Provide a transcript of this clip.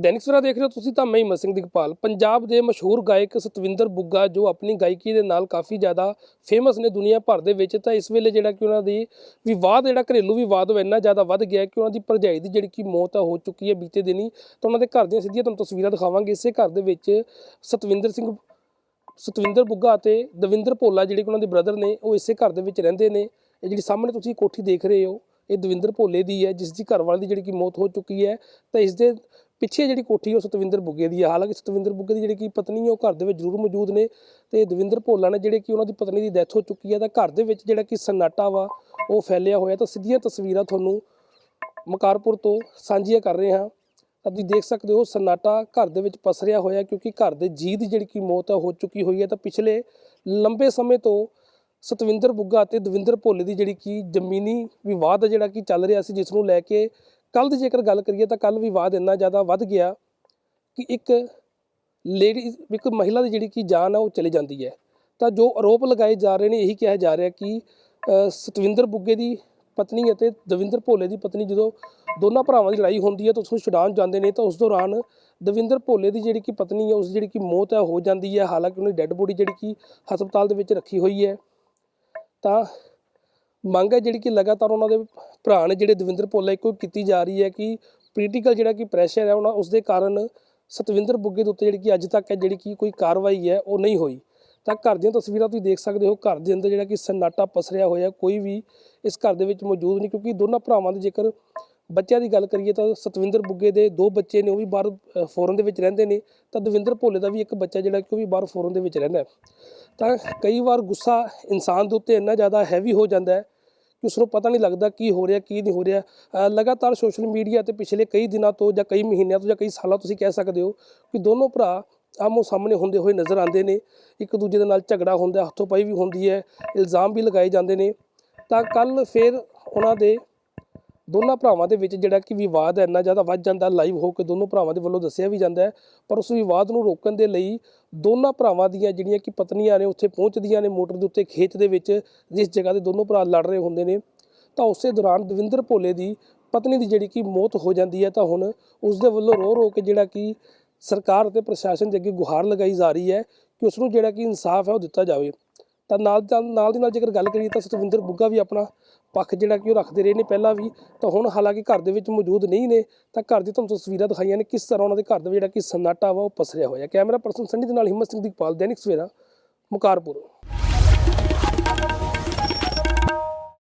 ਦੈਨਿਕ ਸਵੇਰਾ ਦੇਖ ਰਹੇ ਹੋ ਤੁਸੀਂ ਤਾਂ ਮੈਂ ਹਿੰਮਤ ਸਿੰਘ ਦਿਗਪਾਲ। ਪੰਜਾਬ ਦੇ ਮਸ਼ਹੂਰ ਗਾਇਕ ਸਤਵਿੰਦਰ ਬੁੱਗਾ, ਜੋ ਆਪਣੀ ਗਾਇਕੀ ਦੇ ਨਾਲ ਕਾਫੀ ਜ਼ਿਆਦਾ ਫੇਮਸ ਨੇ ਦੁਨੀਆ ਭਰ ਦੇ ਵਿੱਚ, ਤਾਂ ਇਸ ਵੇਲੇ ਜਿਹੜਾ ਕਿ ਉਹਨਾਂ ਦੀ ਵਿਵਾਦ, ਜਿਹੜਾ ਘਰੇਲੂ ਵਿਵਾਦ ਉਹ ਇੰਨਾ ਜ਼ਿਆਦਾ ਵੱਧ ਗਿਆ ਕਿ ਉਹਨਾਂ ਦੀ ਭਰਜਾਈ ਦੀ ਜਿਹੜੀ ਕਿ ਮੌਤ ਆ, ਹੋ ਚੁੱਕੀ ਹੈ ਬੀਤੇ ਦਿਨੀ। ਤਾਂ ਉਹਨਾਂ ਦੇ ਘਰ ਦੀਆਂ ਸਿੱਧੀਆਂ ਤੁਹਾਨੂੰ ਤਸਵੀਰਾਂ ਦਿਖਾਵਾਂਗੇ। ਇਸੇ ਘਰ ਦੇ ਵਿੱਚ ਸਤਵਿੰਦਰ ਸਿੰਘ, ਸਤਵਿੰਦਰ ਬੁੱਗਾ ਅਤੇ ਦਵਿੰਦਰ ਭੋਲਾ ਜਿਹੜੇ ਕਿ ਉਹਨਾਂ ਦੇ ਬ੍ਰਦਰ ਨੇ, ਉਹ ਇਸੇ ਘਰ ਦੇ ਵਿੱਚ ਰਹਿੰਦੇ ਨੇ। ਇਹ ਜਿਹੜੀ ਸਾਹਮਣੇ ਤੁਸੀਂ ਕੋਠੀ ਦੇਖ ਰਹੇ ਹੋ, ਇਹ ਦਵਿੰਦਰ ਭੋਲੇ ਦੀ ਹੈ, ਜਿਸ ਦੀ ਘਰ ਵਾਲੀ ਦੀ ਜਿਹੜੀ ਕਿ ਮੌਤ ਹੋ ਚੁੱਕੀ ਹੈ। ਤਾਂ ਇਸ ਦੇ ਪਿੱਛੇ ਜਿਹੜੀ ਕੋਠੀ ਉਹ ਸਤਵਿੰਦਰ ਬੁੱਗੇ ਦੀ ਆ। ਹਾਲਾਂਕਿ ਸਤਵਿੰਦਰ ਬੁੱਗੇ ਦੀ ਜਿਹੜੀ ਕਿ ਪਤਨੀ ਹੈ ਉਹ ਘਰ ਦੇ ਵਿੱਚ ਜ਼ਰੂਰ ਮੌਜੂਦ ਨੇ ਤੇ ਦਵਿੰਦਰ ਭੋਲਾ ਨੇ ਜਿਹੜੇ ਕਿ ਉਹਨਾਂ ਦੀ ਪਤਨੀ ਦੀ ਡੈਥ ਹੋ ਚੁੱਕੀ ਹੈ ਤਾਂ ਘਰ ਦੇ ਵਿੱਚ ਜਿਹੜਾ ਕਿ ਸਨਾਟਾ ਵਾ, ਉਹ ਫੈਲਿਆ ਹੋਇਆ। ਤਾਂ ਸਿੱਧੀਆਂ ਤਸਵੀਰਾਂ ਤੁਹਾਨੂੰ ਮਕਾਰਪੁਰ ਤੋਂ ਸਾਂਝੀਆਂ ਕਰ ਰਹੇ ਹਾਂ। ਤਾਂ ਤੁਸੀਂ ਦੇਖ ਸਕਦੇ ਹੋ, ਸਨਾਟਾ ਘਰ ਦੇ ਵਿੱਚ ਪਸਰਿਆ ਹੋਇਆ ਕਿਉਂਕਿ ਘਰ ਦੇ ਜੀਅ ਦੀ ਜਿਹੜੀ ਕਿ ਮੌਤ ਹੈ ਹੋ ਚੁੱਕੀ ਹੋਈ ਹੈ ਤਾਂ ਪਿਛਲੇ ਲੰਬੇ ਸਮੇਂ ਤੋਂ ਸਤਵਿੰਦਰ ਬੁੱਗਾ ਅਤੇ ਦਵਿੰਦਰ ਭੋਲੇ ਦੀ ਜਿਹੜੀ ਕਿ ਜ਼ਮੀਨੀ ਵਿਵਾਦ ਹੈ ਜਿਹੜਾ ਕਿ ਚੱਲ ਰਿਹਾ ਸੀ, ਜਿਸ ਨੂੰ ਲੈ ਕੇ ਕੱਲ ਦੀ ਜੇਕਰ ਗੱਲ ਕਰੀਏ ਤਾਂ ਕੱਲ ਵਿਵਾਦ ਇੰਨਾ ਜ਼ਿਆਦਾ ਵੱਧ ਗਿਆ ਕਿ ਇੱਕ ਲੇਡੀ, ਇੱਕ ਮਹਿਲਾ ਦੀ ਜਿਹੜੀ ਕਿ ਜਾਨ ਹੈ ਉਹ ਚਲੀ ਜਾਂਦੀ ਹੈ। ਤਾਂ ਜੋ ਆਰੋਪ ਲਗਾਏ ਜਾ ਰਹੇ ਨੇ, ਇਹੀ ਕਿਹਾ ਜਾ ਰਿਹਾ ਕਿ ਸਤਵਿੰਦਰ ਬੁੱਗੇ ਦੀ ਪਤਨੀ ਅਤੇ ਦਵਿੰਦਰ ਭੋਲੇ ਦੀ ਪਤਨੀ ਜਦੋਂ ਦੋਨਾਂ ਭਰਾਵਾਂ ਦੀ ਲੜਾਈ ਹੁੰਦੀ ਹੈ ਤਾਂ ਉਸ ਨੂੰ ਛੁਡਾਉਣ ਜਾਂਦੇ ਨੇ ਤਾਂ ਉਸ ਦੌਰਾਨ ਦਵਿੰਦਰ ਭੋਲੇ ਦੀ ਜਿਹੜੀ ਕਿ ਪਤਨੀ ਹੈ, ਉਸ ਦੀ ਜਿਹੜੀ ਕਿ ਮੌਤ ਹੈ ਹੋ ਜਾਂਦੀ ਹੈ। ਹਾਲਾਂਕਿ ਉਹਦੀ ਡੈੱਡ ਬੋਡੀ ਜਿਹੜੀ ਕਿ ਹਸਪਤਾਲ ਦੇ ਵਿੱਚ ਰੱਖੀ ਹੋਈ ਹੈ। ਤਾਂ ਮੰਗ ਹੈ ਜਿਹੜੀ ਕਿ ਲਗਾਤਾਰ ਉਹਨਾਂ ਦੇ ਭਰਾ ਨੇ ਜਿਹੜੇ ਦਵਿੰਦਰ ਭੋਲਾ ਇੱਕੋ ਕੀਤੀ ਜਾ ਰਹੀ ਹੈ ਕਿ ਪੋਲੀਟੀਕਲ ਜਿਹੜਾ ਕਿ ਪ੍ਰੈਸ਼ਰ ਹੈ ਉਹਨਾਂ ਉਸ ਦੇ ਕਾਰਨ ਸਤਵਿੰਦਰ ਬੁੱਗੇ ਦੇ ਉੱਤੇ ਜਿਹੜੀ ਕਿ ਅੱਜ ਤੱਕ ਹੈ ਜਿਹੜੀ ਕਿ ਕੋਈ ਕਾਰਵਾਈ ਹੈ, ਉਹ ਨਹੀਂ ਹੋਈ। ਤਾਂ ਘਰ ਦੀਆਂ ਤਸਵੀਰਾਂ ਤੁਸੀਂ ਦੇਖ ਸਕਦੇ ਹੋ, ਘਰ ਦੇ ਅੰਦਰ ਜਿਹੜਾ ਕਿ ਸਨਾਟਾ ਪਸਰਿਆ ਹੋਇਆ, ਕੋਈ ਵੀ ਇਸ ਘਰ ਦੇ ਵਿੱਚ ਮੌਜੂਦ ਨਹੀਂ ਕਿਉਂਕਿ ਦੋਨਾਂ ਭਰਾਵਾਂ ਦੇ ਜੇਕਰ ਬੱਚਿਆਂ ਦੀ ਗੱਲ ਕਰੀਏ ਤਾਂ ਸਤਵਿੰਦਰ ਬੁੱਗੇ ਦੇ ਦੋ ਬੱਚੇ ਨੇ, ਉਹ ਵੀ ਬਾਹਰ ਫੋਰਨ ਦੇ ਵਿੱਚ ਰਹਿੰਦੇ ਨੇ, ਤਾਂ ਦਵਿੰਦਰ ਭੋਲੇ ਦਾ ਵੀ ਇੱਕ ਬੱਚਾ ਜਿਹੜਾ ਕਿ ਉਹ ਵੀ ਬਾਹਰ ਫੋਰਨ ਦੇ ਵਿੱਚ ਰਹਿੰਦਾ ਤਾਂ ਕਈ ਵਾਰ ਗੁੱਸਾ ਇਨਸਾਨ ਦੇ ਉੱਤੇ ਇੰਨਾ ਜ਼ਿਆਦਾ ਹੈਵੀ ਹੋ ਜਾਂਦਾ ਹੈ ਕਿ ਉਸ ਨੂੰ ਪਤਾ ਨਹੀਂ ਲੱਗਦਾ ਕੀ ਹੋ ਰਿਹਾ, ਕੀ ਨਹੀਂ ਹੋ ਰਿਹਾ। ਲਗਾਤਾਰ ਸੋਸ਼ਲ ਮੀਡੀਆ ਤੇ ਪਿਛਲੇ ਕਈ ਦਿਨਾਂ ਤੋਂ ਜਾਂ ਕਈ ਮਹੀਨਿਆਂ ਤੋਂ ਜਾਂ ਕਈ ਸਾਲਾਂ ਤੁਸੀਂ ਕਹਿ ਸਕਦੇ ਹੋ ਕਿ ਦੋਨੋਂ ਭਰਾ ਆਮੋ ਸਾਹਮਣੇ ਹੁੰਦੇ ਹੋਏ ਨਜ਼ਰ ਆਉਂਦੇ ਨੇ। ਇੱਕ ਦੂਜੇ ਦੇ ਨਾਲ ਝਗੜਾ ਹੁੰਦਾ, ਹੱਥੋਂ ਪਾਈ ਵੀ ਹੁੰਦੀ ਹੈ, ਇਲਜ਼ਾਮ ਵੀ ਲਗਾਏ ਜਾਂਦੇ ਨੇ। ਤਾਂ ਕੱਲ ਫਿਰ ਉਹਨਾਂ ਦੇ ਦੋਨਾਂ ਭਰਾਵਾਂ ਦੇ ਵਿੱਚ ਜਿਹੜਾ ਕਿ ਵਿਵਾਦ ਹੈ, ਇੰਨਾ ਜ਼ਿਆਦਾ ਵੱਧ ਜਾਂਦਾ ਲਾਈਵ ਹੋ ਕੇ ਦੋਨੋਂ ਭਰਾਵਾਂ ਦੇ ਵੱਲੋਂ ਦੱਸਿਆ ਵੀ ਜਾਂਦਾ ਹੈ। ਪਰ ਉਸ ਵਿਵਾਦ ਨੂੰ ਰੋਕਣ ਦੇ ਲਈ ਦੋਨਾਂ ਭਰਾਵਾਂ ਦੀਆਂ ਜਿਹੜੀਆਂ ਕਿ ਪਤਨੀਆਂ ਨੇ, ਉੱਥੇ ਪਹੁੰਚਦੀਆਂ ਨੇ ਮੋਟਰ ਦੇ ਉੱਤੇ ਖੇਤ ਦੇ ਵਿੱਚ, ਜਿਸ ਜਗ੍ਹਾ ਤੇ ਦੋਨੋਂ ਭਰਾ ਲੜ ਰਹੇ ਹੁੰਦੇ ਨੇ। ਤਾਂ ਉਸੇ ਦੌਰਾਨ ਦਵਿੰਦਰ ਭੋਲੇ ਦੀ ਪਤਨੀ ਦੀ ਜਿਹੜੀ ਕਿ ਮੌਤ ਹੋ ਜਾਂਦੀ ਹੈ, ਤਾਂ ਹੁਣ ਉਸ ਦੇ ਵੱਲੋਂ ਰੋ ਰੋ ਕੇ ਜਿਹੜਾ ਕਿ ਸਰਕਾਰ ਅਤੇ ਪ੍ਰਸ਼ਾਸਨ ਦੇ ਅੱਗੇ ਗੁਹਾਰ ਲਗਾਈ ਜਾ ਰਹੀ ਹੈ ਕਿ ਉਸ ਨੂੰ ਜਿਹੜਾ ਕਿ ਇਨਸਾਫ ਹੈ, ਉਹ ਦਿੱਤਾ ਜਾਵੇ। ਤਾਂ ਨਾਲ ਨਾਲ ਦੀ ਨਾਲ ਜੇਕਰ ਗੱਲ ਕਰੀਏ ਤਾਂ ਸਤਵਿੰਦਰ ਬੁੱਗਾ ਵੀ ਆਪਣਾ ਪੱਖ ਜਿਹੜਾ ਕਿ ਉਹ ਰੱਖਦੇ ਰਹੇ ਨੇ ਪਹਿਲਾਂ ਵੀ, ਤਾਂ ਹੁਣ ਹਾਲਾਂਕਿ ਘਰ ਦੇ ਵਿੱਚ ਮੌਜੂਦ ਨਹੀਂ ਨੇ, ਤਾਂ ਘਰ ਦੀ ਤੁਹਾਨੂੰ ਤਸਵੀਰਾਂ ਦਿਖਾਈਆਂ ਨੇ ਕਿਸ ਤਰ੍ਹਾਂ ਉਹਨਾਂ ਦੇ ਘਰ ਦਾ ਜਿਹੜਾ ਕਿ ਸਨਾਟਾ ਵਾ ਉਹ ਪਸਰਿਆ ਹੋਇਆ। ਕੈਮਰਾ ਪਰਸਨ ਸੰਨੀ ਦੇ ਨਾਲ ਹਿੰਮਤ ਸਿੰਘ ਦੀਪਾਲ, ਦੈਨਿਕ ਸਵੇਰਾ, ਮੁਕਾਰਪੁਰ।